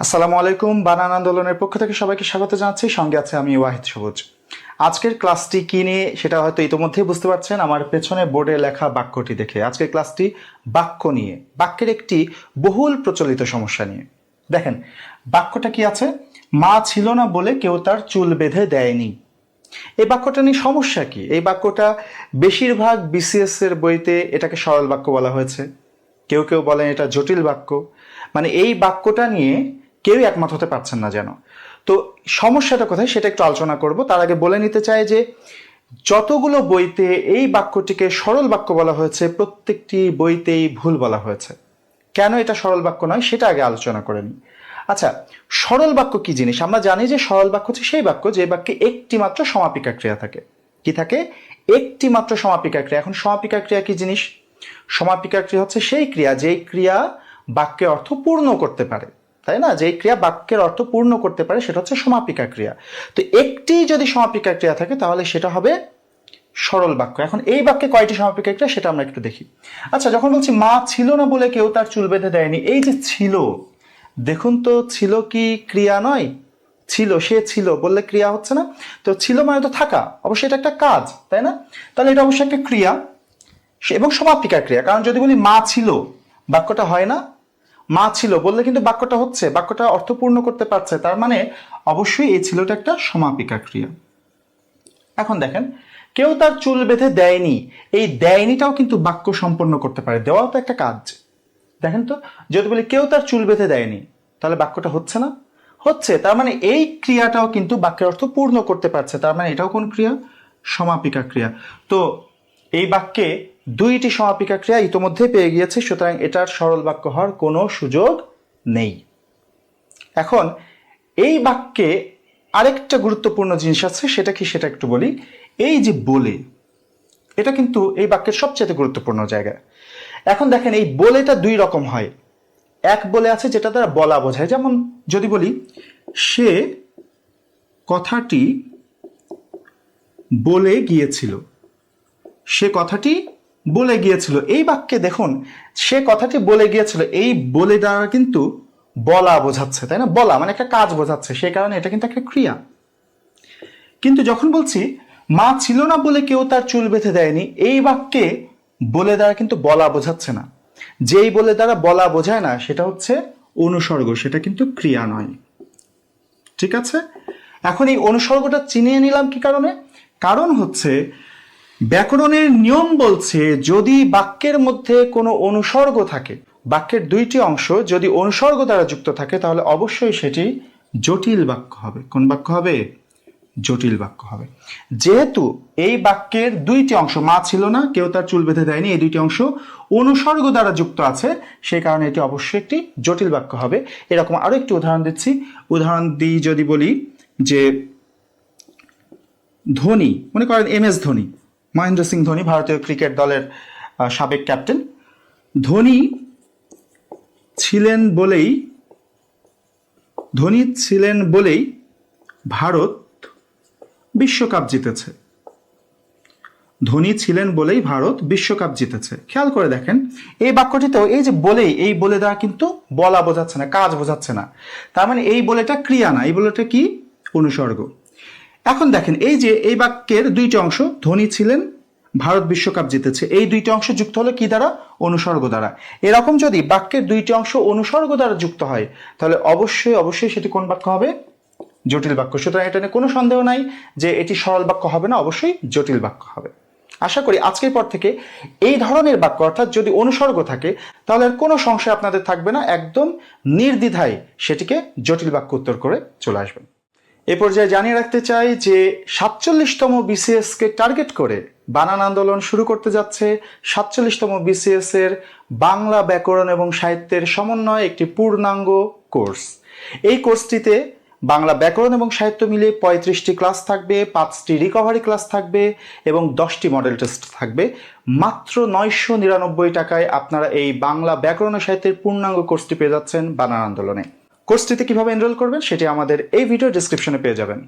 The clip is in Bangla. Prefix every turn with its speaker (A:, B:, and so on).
A: আসসালামু আলাইকুম, বানান আন্দোলনের পক্ষ থেকে সবাইকে স্বাগত জানাচ্ছি। সঙ্গে আছে আমি ওয়াহিদ সবুজ। আজকের ক্লাসটি কি নিয়ে সেটা হয়তো ইতোমধ্যেই বুঝতে পারছেন। আমার পেছনে বোর্ডে লেখা বাক্যটি দেখে আজকের ক্লাসটি বাক্য নিয়ে, বাক্যের একটি বহুল প্রচলিত সমস্যা নিয়ে। দেখেন, বাক্যটা কি আছে? মা ছিল না বলে কেউ তার চুল বেঁধে দেয়নি। এই বাক্যটা নিয়ে সমস্যা কি? এই বাক্যটা বেশিরভাগ বিসিএস এর বইতে এটাকে সরল বাক্য বলা হয়েছে। কেউ কেউ বলেন এটা জটিল বাক্য। মানে এই বাক্যটা নিয়ে কেউই একমত হতে পারছেন না যেন। তো সমস্যাটা কোথায় সেটা একটু আলোচনা করব। তার আগে বলে নিতে চাই যে, যতগুলো বইতে এই বাক্যটিকে সরল বাক্য বলা হয়েছে, প্রত্যেকটি বইতেই ভুল বলা হয়েছে। কেন এটা সরল বাক্য নয় সেটা আগে আলোচনা করে নিই। আচ্ছা সরল বাক্য কি জিনিস? আমরা জানি যে সরল বাক্য হচ্ছে সেই বাক্য যে বাক্যে একটি মাত্র সমাপিকা ক্রিয়া থাকে। কি থাকে? একটি মাত্র সমাপিকা ক্রিয়া। এখন সমাপিকা ক্রিয়া কি জিনিস? সমাপিকা ক্রিয়া হচ্ছে সেই ক্রিয়া, যেই ক্রিয়া বাক্যে অর্থ পূর্ণ করতে পারে। তাই না? যেই ক্রিয়া বাক্যের অর্থ পূর্ণ করতে পারে, সেটা হচ্ছে সমাপিকা ক্রিয়া। তো একটি যদি সমাপিকা ক্রিয়া থাকে, তাহলে সেটা হবে সরল বাক্য। এখন এই বাক্যে কয়টি সমাপিকা ক্রিয়া, সেটা আমরা একটু দেখি। আচ্ছা যখন বলছি, মা ছিল না বলে কেউ তার চুল বেঁধে দেয়নি, এই যে ছিল, দেখুন তো, ছিল কি ক্রিয়া নয়? ছিল, সে ছিল, বললে ক্রিয়া হচ্ছে না। তো ছিল মানে তো থাকা অবশ্যই এটা একটা কাজ, তাই না? তাহলে এটা অবশ্যই একটা ক্রিয়া, এবং সমাপিকা ক্রিয়া। কারণ যদি বলি মা ছিল, বাক্যটা হয় না মা ছিল বললে কিন্তু বাক্যটা হচ্ছে, বাক্যটা অর্থপূর্ণ করতে পারছে। তার মানে অবশ্যই এই ছিলটা একটা সমাপিকা ক্রিয়া। এখন দেখেন, কেউ তার চুল বেঁধে দেয়নি, এই দেয়নিটাও কিন্তু বাক্য সম্পন্ন করতে পারে। দেওয়াও তো একটা কাজ। দেখেন তো, যদি বলি কেউ তার চুল বেঁধে দেয়নি, তাহলে বাক্যটা হচ্ছে না? হচ্ছে, তার মানে এই ক্রিয়াটাও কিন্তু বাক্যের অর্থ পূর্ণ করতে পারছে। তার মানে এটাও কোন ক্রিয়া? সমাপিকা ক্রিয়া। তো এই বাক্যে দুইটি সমাপিকা ক্রিয়া ইতোমধ্যে পেয়ে গিয়েছে, সুতরাং এটার সরল বাক্য হওয়ার কোনো সুযোগ নেই। এখন, এই বাক্যে আরেকটা গুরুত্বপূর্ণ জিনিস আছে, সেটা কি সেটা একটু বলি। এই যে বলে, এটা কিন্তু এই বাক্যের সবচেয়ে গুরুত্বপূর্ণ জায়গা। এখন দেখেন, এই বলেটা দুই রকম হয়। এক বলে আছে যেটা দ্বারা বলা বোঝায়। যেমন যদি বলি, সে কথাটি বলে গিয়েছিল। সে কথাটি বলে গিয়েছিল। এই বাক্যে দেখুন, সে কথাটি বলে গিয়েছিল। এই বলে দ্বারা কিন্তু বলা বোঝাচ্ছে, তাই না? বলা মানে একটা কাজ বোঝাচ্ছে, সেই কারণে এটা কিন্তু একটা ক্রিয়া। কিন্তু যখন বলছি, মা ছিল না বলে কেউ তার চুল বেঁধে দেয়নি, এই বাক্যে বলে দ্বারা কিন্তু বলা বোঝাচ্ছে না। যেই বলে দ্বারা বলা বোঝায় না, সেটা হচ্ছে অনুসর্গ, সেটা কিন্তু ক্রিয়া নয়। ঠিক আছে? এখন এই অনুসর্গটা চিনিয়ে নিলাম কি কারণে? কারণ হচ্ছে ব্যাকরণের নিয়ম বলছে, যদি বাক্যের মধ্যে কোনো অনুসর্গ থাকে, বাক্যের দুইটি অংশ যদি অনুসর্গ দ্বারা যুক্ত থাকে, তাহলে অবশ্যই সেটি জটিল বাক্য হবে। কোন বাক্য হবে? জটিল বাক্য হবে। যেহেতু এই বাক্যের দুইটি অংশ মা ছিল না, কেউ তার চুল বেঁধে দেয়নি, এই দুইটি অংশ অনুসর্গ দ্বারা যুক্ত আছে সেই কারণে এটি অবশ্যই একটি জটিল বাক্য হবে। এরকম আরও একটি উদাহরণ দিচ্ছি। উদাহরণ দিই যদি বলি যে ধোনি, মনে করেন এম এস ধোনি মহেন্দ্র সিং ধোনি ভারতীয় ক্রিকেট দলের সাবেক ক্যাপ্টেন। ধোনি ছিলেন বলেই, ধোনি ছিলেন বলেই ভারত বিশ্বকাপ জিতেছে। ধোনি ছিলেন বলেই ভারত বিশ্বকাপ জিতেছে। খেয়াল করে দেখেন, এই বাক্যটিতেও এই যে বলেই, এই বলে দেওয়া কিন্তু বলা বোঝাচ্ছে না, কাজ বোঝাচ্ছে না। তার মানে এই বলেটা ক্রিয়া না, এই বলেটা কি? অনুসর্গ। এখন দেখেন, এই যে এই বাক্যের দুইটি অংশ, ধোনি ছিলেন, ভারত বিশ্বকাপ জিতেছে, এই দুইটি অংশ যুক্ত হলো কি দ্বারা? অনুসর্গ দ্বারা। এরকম যদি বাক্যের দুইটি অংশ অনুসর্গ দ্বারা যুক্ত হয়, তাহলে অবশ্যই অবশ্যই সেটি কোন বাক্য হবে? জটিল বাক্য। সুতরাং এটা নিয়ে কোনো সন্দেহ নাই যে এটি সরল বাক্য হবে না, অবশ্যই জটিল বাক্য হবে। আশা করি আজকের পর থেকে এই ধরনের বাক্য, অর্থাৎ যদি অনুসর্গ থাকে, তাহলে আর কোনো সংশয় আপনাদের থাকবে না, একদম নির্দ্বিধায় সেটিকে জটিল বাক্য উত্তর করে চলে আসবেন। এ পর্যায়ে জানিয়ে রাখতে চাই যে সাতচল্লিশতম বিসিএস কে টার্গেট করে বানান আন্দোলন শুরু করতে যাচ্ছে। সাতচল্লিশতম বিসিএস এর বাংলা ব্যাকরণ এবং সাহিত্যের সমন্বয় একটি পূর্ণাঙ্গ কোর্স। এই কোর্সটিতে বাংলা ব্যাকরণ এবং সাহিত্য মিলিয়ে পঁয়ত্রিশটি ক্লাস থাকবে, পাঁচটি রিকভারি ক্লাস থাকবে এবং দশটি মডেল টেস্ট থাকবে। মাত্র নয়শো নিরানব্বই টাকায় আপনারা এই বাংলা ব্যাকরণ ও সাহিত্যের পূর্ণাঙ্গ কোর্সটি পেয়ে যাচ্ছেন বানান আন্দোলনে। কোর্সটিতে কীভাবে এনরোল করবেন সেটি আমাদের এই ভিডিও ডিসক্রিপশনে পেয়ে যাবেন।